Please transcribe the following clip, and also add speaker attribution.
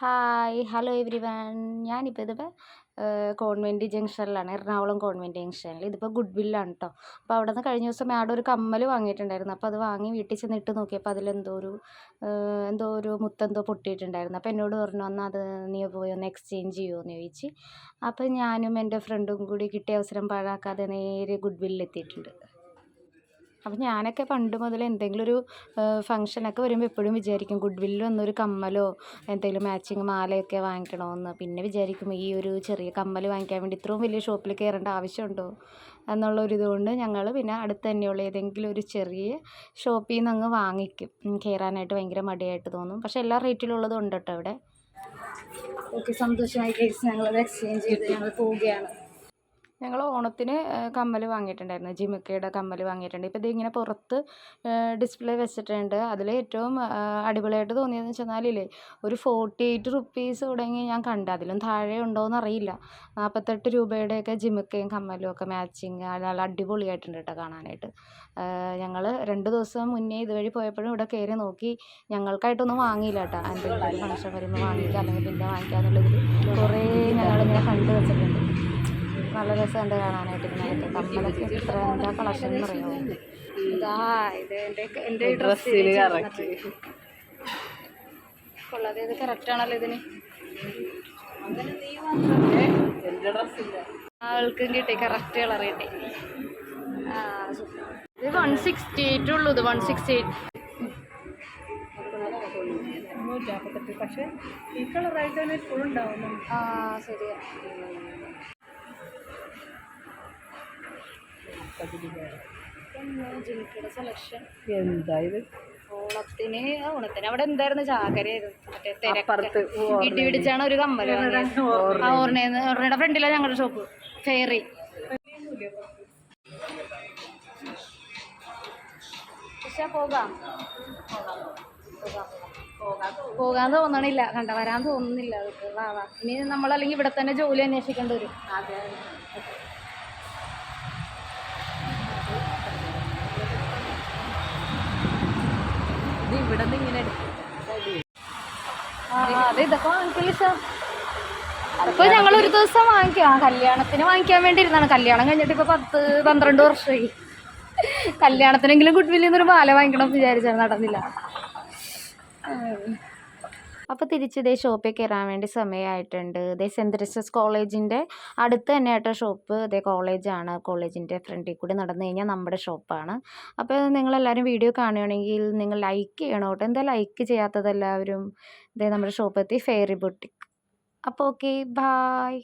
Speaker 1: Hi hello every one ഞാനിപ്പോൾ ഇതിപ്പോൾ convent ജംഗ്ഷനിലാണ് Ernakulam convent ജംഗ്ഷനിൽ ഇതിപ്പോൾ ഗുഡ് വില്ലാണ് കേട്ടോ അപ്പോൾ അവിടെ നിന്ന് കഴിഞ്ഞ ദിവസം ആടെ ഒരു കമ്മൽ വാങ്ങിയിട്ടുണ്ടായിരുന്നു. അപ്പോൾ അത് വാങ്ങി വീട്ടിൽ ചെന്ന് ഇട്ട് നോക്കിയപ്പോൾ അതിലെന്തോ ഒരു എന്തോ ഒരു മുത്തെന്തോ പൊട്ടിയിട്ടുണ്ടായിരുന്നു. അപ്പോൾ എന്നോട് പറഞ്ഞു എന്നാൽ അത് നീ പോയി ഒന്ന് എക്സ്ചേഞ്ച് ചെയ്യുമോ എന്ന് ചോദിച്ച്. അപ്പോൾ ഞാനും എന്റെ ഫ്രണ്ടും കൂടി കിട്ടിയ അവസരം പാഴാക്കാതെ നേരെ ഗുഡ് വില്ലിൽ എത്തിയിട്ടുണ്ട് അപ്പം ഞാനൊക്കെ പണ്ട് മുതൽ എന്തെങ്കിലും ഒരു ഫംഗ്ഷനൊക്കെ വരുമ്പോൾ എപ്പോഴും വിചാരിക്കും ഗുഡ് വില്ലിൽ ഒന്നൊരു കമ്മലോ എന്തെങ്കിലും മാച്ചിങ് മാലയൊക്കെ വാങ്ങിക്കണമെന്ന് പിന്നെ വിചാരിക്കും ഈ ഒരു ചെറിയ കമ്മൽ വാങ്ങിക്കാൻ വേണ്ടി ഇത്രയും വലിയ ഷോപ്പിൽ കയറേണ്ട ആവശ്യമുണ്ടോ എന്നുള്ള ഒരു ഇതുകൊണ്ട് ഞങ്ങൾ പിന്നെ അടുത്ത് തന്നെയുള്ള ഏതെങ്കിലും ഒരു ചെറിയ ഷോപ്പിൽ നിന്ന് അങ്ങ് വാങ്ങിക്കും. കയറാനായിട്ട് ഭയങ്കര മടിയായിട്ട് തോന്നും. പക്ഷേ എല്ലാ റേറ്റിലുള്ളതും ഉണ്ട് കേട്ടോ ഇവിടെ. ഓക്കെ സന്തോഷമായി കേസ് ഞങ്ങളത് എക്സ്ചേഞ്ച് ചെയ്ത് ഞങ്ങൾ പോവുകയാണ്. ഞങ്ങൾ ഓണത്തിന് കമ്മൽ വാങ്ങിയിട്ടുണ്ടായിരുന്നു. ജിമിക്കയുടെ കമ്മൽ വാങ്ങിയിട്ടുണ്ട്. ഇപ്പോൾ ഇതിങ്ങനെ പുറത്ത് ഡിസ്പ്ലേ വെച്ചിട്ടുണ്ട്. അതിൽ ഏറ്റവും അടിപൊളിയായിട്ട് തോന്നിയതെന്ന് വെച്ചെന്നാലില്ലേ ഒരു ഫോർട്ടി എയ്റ്റ് റുപ്പീസ് തുടങ്ങി ഞാൻ കണ്ട. അതിലും താഴെ ഉണ്ടോയെന്ന് അറിയില്ല. നാൽപ്പത്തെട്ട് രൂപയുടെയൊക്കെ ജിമിക്കയും കമ്മലും ഒക്കെ മാച്ചിങ് നല്ല അടിപൊളിയായിട്ടുണ്ട് കേട്ടോ കാണാനായിട്ട്. ഞങ്ങൾ രണ്ട് ദിവസം മുന്നേ ഇതുവഴി പോയപ്പോഴും ഇവിടെ കയറി നോക്കി. ഞങ്ങൾക്കായിട്ടൊന്നും വാങ്ങിയില്ല കേട്ടോ എന്തെങ്കിലും ഫംഗ്ഷൻ വരുമ്പോൾ വാങ്ങിക്കുക അല്ലെങ്കിൽ പിന്നെ വാങ്ങിക്കാന്നുള്ളതിൽ കുറേ ഞങ്ങളിങ്ങനെ കണ്ടു വെച്ചിട്ടുണ്ട്. നല്ല രസമുണ്ട് കാണാനായിട്ട്. ഇതിനകത്ത് കമ്മലൊക്കെ എത്ര എന്താ കളക്ഷൻ എന്ന് പറയുമോ ഇതാ ഇത് എന്റെ എന്റെ ഡ്രസ്സിൽ കൊള്ളാതെ ഇത് കറക്റ്റ് ആണല്ലോ ഇതിന്. ആൾക്കും കിട്ടി കറക്റ്റ് കളർ കിട്ടി. ആ ഇത് വൺ സിക്സ്റ്റി എയ്റ്റ് ഉള്ളൂ ഇത് വൺ സിക്സ്റ്റി എയ്റ്റ്
Speaker 2: പക്ഷേ ഈ കളറായിട്ട് തന്നെ എപ്പോഴും ഉണ്ടാവുന്നു
Speaker 1: ആ ശരിയാ ജിമിക്കിയുടെ സെലക്ഷൻ
Speaker 2: എന്താ ഇത്
Speaker 1: ഓണത്തിന് ഓണത്തിന് അവിടെ എന്തായിരുന്നു? ചാകരയായിരുന്നു. മറ്റേ
Speaker 2: അപ്പുറത്ത്
Speaker 1: തിരക്ക് ഇടി പിടിച്ചാണ് ഒരു കമ്മൽ ആ ഓർണേന്ന് ഓർണയുടെ ഫ്രണ്ടിലാണ് ഞങ്ങളുടെ ഷോപ്പ്. ഫെയറി. പക്ഷെ പോകാം. പോകാൻ തോന്നണില്ല. കണ്ട വരാൻ തോന്നുന്നില്ല. ഇനി നമ്മളല്ലെങ്കിൽ ഇവിടെ തന്നെ ജോലി അന്വേഷിക്കേണ്ടി വരും.
Speaker 2: ഇവിടെ ഇങ്ങനെ
Speaker 1: അതെ ഇതൊക്കെ വാങ്ങിക്കില്ല സാർ? അതിപ്പോ ഞങ്ങൾ ഒരു ദിവസം വാങ്ങിക്കാം. കല്യാണത്തിന് വാങ്ങിക്കാൻ വേണ്ടി ഇരുന്നാണ് കല്യാണം കഴിഞ്ഞിട്ട് ഇപ്പൊ പത്ത് പന്ത്രണ്ട് വർഷമായി. കല്യാണത്തിനെങ്കിലും വില്ലിൽ നിന്നൊരു മാല വാങ്ങിക്കണം എന്ന് വിചാരിച്ചാണ് നടന്നില്ല. അപ്പോൾ തിരിച്ച് ഇതേ ഷോപ്പിൽ കയറാൻ വേണ്ടി സമയമായിട്ടുണ്ട് ഇതേ സെന്റ് തെരേസസ് കോളേജിന്റെ അടുത്ത് തന്നെ ആയിട്ട് ഷോപ്പ്. ഇതേ കോളേജാണ്. കോളേജിന്റെ ഫ്രണ്ടിൽ കൂടി നടന്നു കഴിഞ്ഞാൽ നമ്മുടെ ഷോപ്പാണ്. അപ്പോൾ നിങ്ങളെല്ലാവരും വീഡിയോ കാണുകയാണെങ്കിൽ നിങ്ങൾ ലൈക്ക് ചെയ്യണം കേട്ടോ. എന്താ ലൈക്ക് ചെയ്യാത്തതെല്ലാവരും ഇതേ നമ്മുടെ ഷോപ്പ് എത്തി ഫെയറി ബുട്ടിക്. അപ്പോൾ ഓക്കെ ബായ്.